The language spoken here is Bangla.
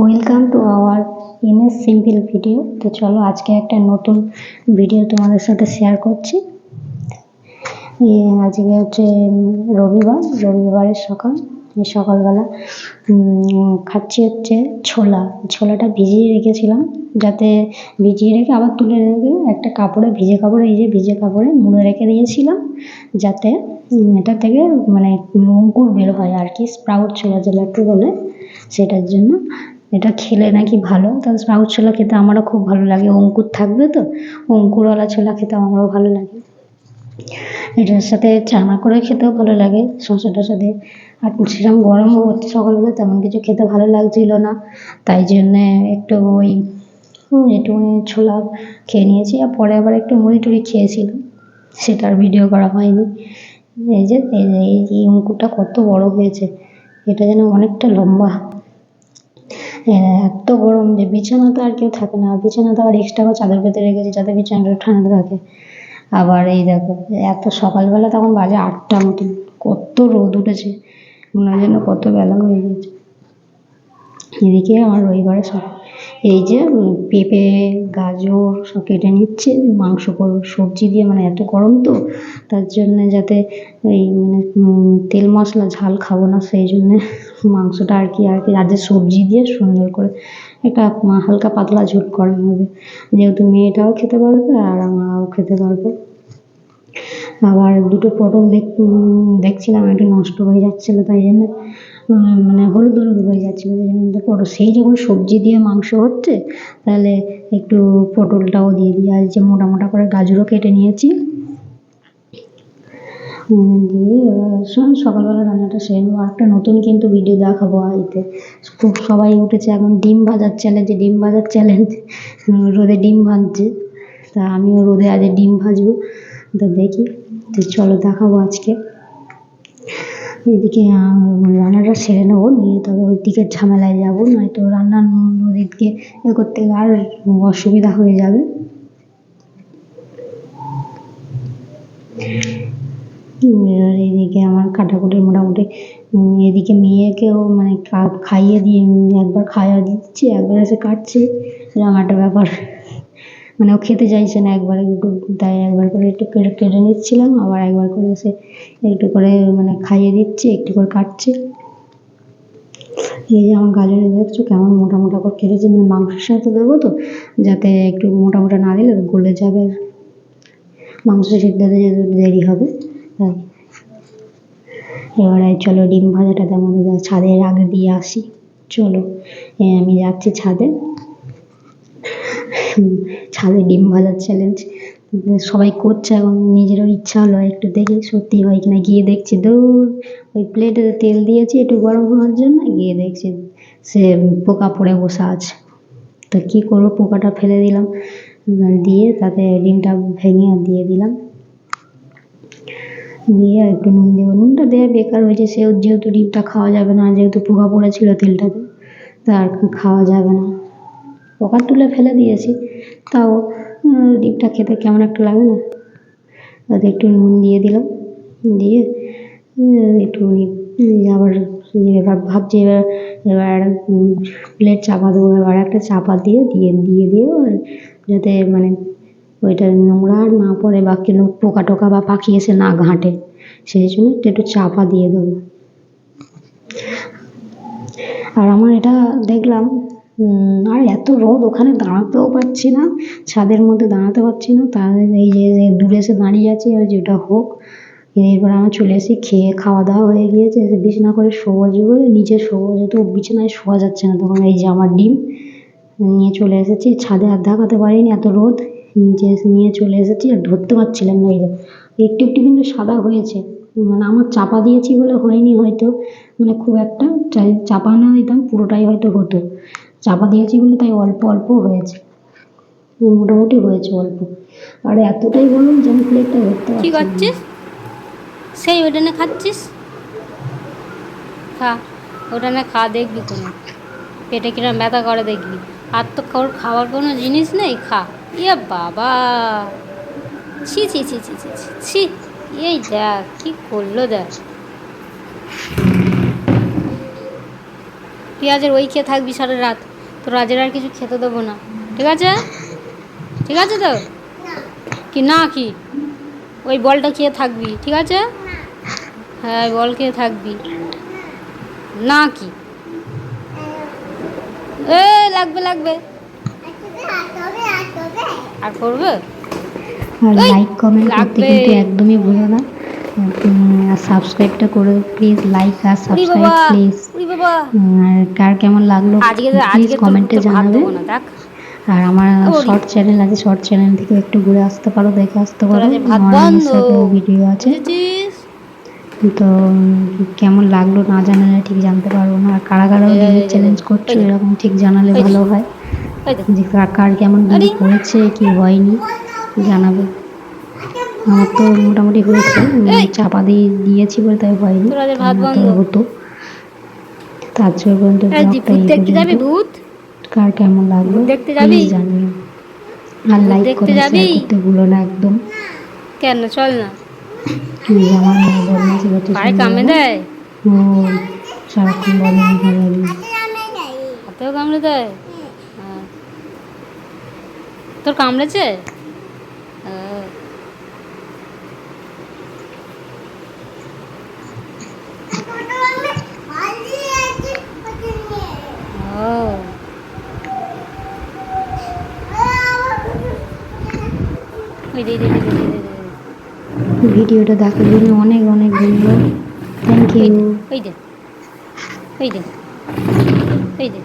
Welcome to our MS simple video তো চলো আজকে একটা নতুন ভিডিও তোমাদের সাথে শেয়ার করছি। আজকে হচ্ছে রবিবার, রবিবারের সকাল। সকালবেলা খাচ্ছি হচ্ছে ছোলা। ছোলাটা ভিজিয়ে রেখেছিলাম, যাতে ভিজিয়ে রেখে আবার তুলে রেখে একটা কাপড়ে, ভিজে কাপড়ে, এই যে ভিজে কাপড়ে মুড়ে রেখে দিয়েছিলাম, যাতে এটা থেকে মানে অঙ্কুর বের হয় আর কি, স্প্রাউট ছোলা যেটাকে বলে, সেটার জন্য। এটা খেলে নাকি ভালো? তো স্প্রাউট ছোলা খেতে আমারও খুব ভালো লাগে। অঙ্কুর থাকবে তো? অঙ্কুরওয়ালা ছোলা খেতে আমারও ভালো লাগে। এটার সাথে চানা করে খেতেও ভালো লাগে শসা টসা দিয়ে আর সেরকম গরমও হচ্ছে সকালবেলা, তেমন কিছু খেতে ভালো লাগছিল না। তাই জন্যে একটু ওই একটু ছোলা খেয়ে নিয়েছি। আর পরে আবার একটু মুড়ি টুড়ি খেয়েছিলাম। সেটার ভিডিও করা হয়নি। এই যে, এই অঙ্কুরটা কত বড় হয়েছে। এটা যেন অনেকটা লম্বা। এত গরম যে বিছানা তো আর কেউ থাকে না। বিছানা তো আবার এক্সট্রা করে চাদর পেতে রেখেছি যাতে বিছানাটা ঠান্ডা থাকে। আবার এই দেখো, এত সকালবেলা তখন বাজে আটটা মতন, কত রোদ উঠেছে। হয় যেন কত বেলা হয়ে গেছে। এদিকে আমার রবিবারে সব এই যে পেঁপে, গাজর সব কেটে নিচ্ছে, মাংস করব সবজি দিয়ে মানে এত গরম তো, তার জন্যে যাতে এই মানে তেল মশলা ঝাল খাব না, সেই জন্যে মাংসটা আর কি আর কি আজকে সবজি দিয়ে সুন্দর করে একটা হালকা পাতলা ঝোল করা হবে। যেহেতু মেয়েটাও খেতে পারবে আর আমরাও খেতে পারব। আবার দুটো পটল দেখ, দেখছিলাম, একটু নষ্ট হয়ে যাচ্ছিল তাই জন্য মানে হলুদ হলুদ হয়ে যাচ্ছিল তাই জন্য। পটল সেই যখন সবজি দিয়ে মাংস হচ্ছে, তাহলে একটু পটলটাও দিয়ে দিই। আর যে মোটা মোটা করে গাজরও কেটে নিয়েছি। দিয়ে এবার সকালবেলা রান্নাটা সেরে নেব। একটা নতুন কিন্তু ভিডিও দেখাবো এতে খুব সবাই উঠেছে, এখন ডিম ভাজার চ্যালেঞ্জ ডিম ভাজার চ্যালেঞ্জ রোদে ডিম ভাজছে। তা আমিও রোদে আজ ডিম ভাজবো। তো দেখি। তো চলো দেখাবো আজকে। এদিকে রান্নাটা সেরে নেব, নিয়ে তবে ওই দিকে ঝামেলায় যাব, নয়তো রান্না ওদিকে এ করতে আর অসুবিধা হয়ে যাবে। এদিকে আমার কাটাকুটি মোটামুটি এদিকে মেয়েকেও মানে খাইয়ে দিয়ে, একবার খাইয়ে দিচ্ছি, একবার এসে কাটছে একটা ব্যাপার। মানে ও খেতে চাইছে না, একবারে তাই একবার করে একটু কেটে কেটে নিচ্ছিলাম, আবার একবার করে এসে একটু করে মানে খাইয়ে দিচ্ছি, একটু করে কাটছে। এই যে আমার গাজরে দেখছ কেমন মোটা মোটা করে কেটেছি মানে মাংসের সাথে দেবো তো, যাতে একটু মোটা মোটা না দিলে গলে যাবে। মাংস সিদ্ধ হতে যেতে দেরি হবে, তাই। এবারে চলো ডিম ভাজাটা তেমন ছাদের আগে দিয়ে আসি। চলো আমি যাচ্ছি ছাদে। ছাদে ডিম ভাজার চ্যালেঞ্জ সবাই করছে এবং নিজেরও ইচ্ছা হলো একটু দেখি। সত্যি হয় কিনা গিয়ে দেখছি দৌড় ওই প্লেটে তেল দিয়েছি, একটু গরম হওয়ার জন্য গিয়ে দেখছি সে পোকা পড়ে বসে আছে। তো কী করব, পোকাটা ফেলে দিলাম। দিয়ে তাতে ডিমটা ভেঙে দিয়ে দিলাম। দিয়ে একটু নুন দেবো। নুনটা দেওয়া বেকার হয়েছে, সেও যেহেতু ডিমটা খাওয়া যাবে না, যেহেতু পোকা পড়েছিল তেলটাতে তা আর খাওয়া যাবে না। পোকা তুলে ফেলে দিয়েছি। তাও ডিমটা খেতে কেমন একটা লাগে না? তাতে একটু নুন দিয়ে দিলাম। দিয়ে একটুখানি আবার এবার ভাবছি এবার এবার প্লেট চাপা দেবো। এবার একটা চাপা দিয়ে দিয়ে দিয়ে দিয়ে যাতে মানে ওইটা নোংরা আর না পড়ে বা কোনো পোকা টোকা বা পাখি এসে না ঘাঁটে। সেই জন্য একটু চাপা দিয়ে দেবো। আর আমার এটা দেখলাম আর এত রোদ, ওখানে দাঁড়াতেও পারছি না, ছাদের মধ্যে দাঁড়াতে পারছি না তাহলে এই যে দূরে এসে দাঁড়িয়ে আছে আর যেটা হোক এরপর আমরা চলে এসে খেয়ে খাওয়া দাওয়া হয়ে গিয়েছে, এসে বিছানা করে শোবো বলে, নিচে শোবো যেহেতু বিছানায় শোয়া যাচ্ছে না, তখন এই যে আমার ডিম, নিয়ে চলে এসেছি, ছাদে আর দেখাতে পারিনি এত রোদ, নিচে নিয়ে চলে এসেছি, আর ধরতে পারছিলাম না, এই একটু একটু কিন্তু সাদা হয়েছে মানে আমার চাপা দিয়েছি বলে হয়নি হয়তো মানে খুব একটা চাপা না দিতাম, পুরোটাই হয়তো হতো চাপা দিয়েছি বলে তাই অল্প অল্প হয়েছে। মোটামুটি হয়েছে অল্প। আর এতটাই গরম যে আমি প্লেটটা ধরতে কি। করছিস? সেই ওটা না খাচ্ছিস? খা ওটা না খা দেখবি কোনো। পেটে কিরম ব্যথা করে দেখবি। আর তো কারোর খাওয়ার কোনো জিনিস নেই খা। ইয়ে বাবা। ছি ছি ছি ছি ছি ছি, ছি। এই দেখ কি করল দেখ। পেঁয়াজের ওই খেয়ে থাকবি সারা রাত। তো রাজের আর কিছু খেতে দেবো না। ঠিক আছে? ঠিক আছে তো? কি না কি? ওই বলটা খেয়ে থাকবি ঠিক আছে? হ্যাঁ ওই বল খেয়ে থাকবি। না কি? এ লাগবে লাগবে। আর করবে? লাইক কমেন্ট করতে লাগবে। কিন্তু একদমই ভুলো না। আর সাবস্ক্রাইবটা করে প্লিজ লাইক আর সাবস্ক্রাইব প্লিজ আর কার কেমন লাগল প্লিজ কমেন্টে জানাবে। আর আমার শর্ট চ্যানেল আছে শর্ট চ্যানেল থেকে একটু ঘুরে আসতে পারো দেখে আসতে পারো। আমার ভিডিও আছে। তো কেমন লাগল না জানালে ঠিক জানতে পারব না। আর কারা কারা চ্যালেঞ্জ করছ এরকম ঠিক জানালে ভালো হয়। যে। কার- কার কেমন হয়েছে কি হয়নি জানাবে। আমার তো মোটামুটি হয়েছে। চাপা দিয়ে দিয়েছি বলে তাই হয়নি। হতো তার পর্যন্ত দেখতে কার কেমন লাগল? দেখতে যাবি? জানিও আর লাইক দেখতে করে যাবি? শেয়ার করতে ভুলো না একদম। কেন? চল না। যে আমার মেয়ে বদমাইশি করছে পায়ে শুনতে কামড়ে দেয়? ও সারাক্ষণ বদমাইশি করে হাতেও কামড়ে দেয়? হ্যাঁ। তোর কামড়েছে? ভিডিওটা দেখার জন্য অনেক অনেক ধন্যবাদ। থ্যাংক ইউ ওই দে ওই দে ওই দে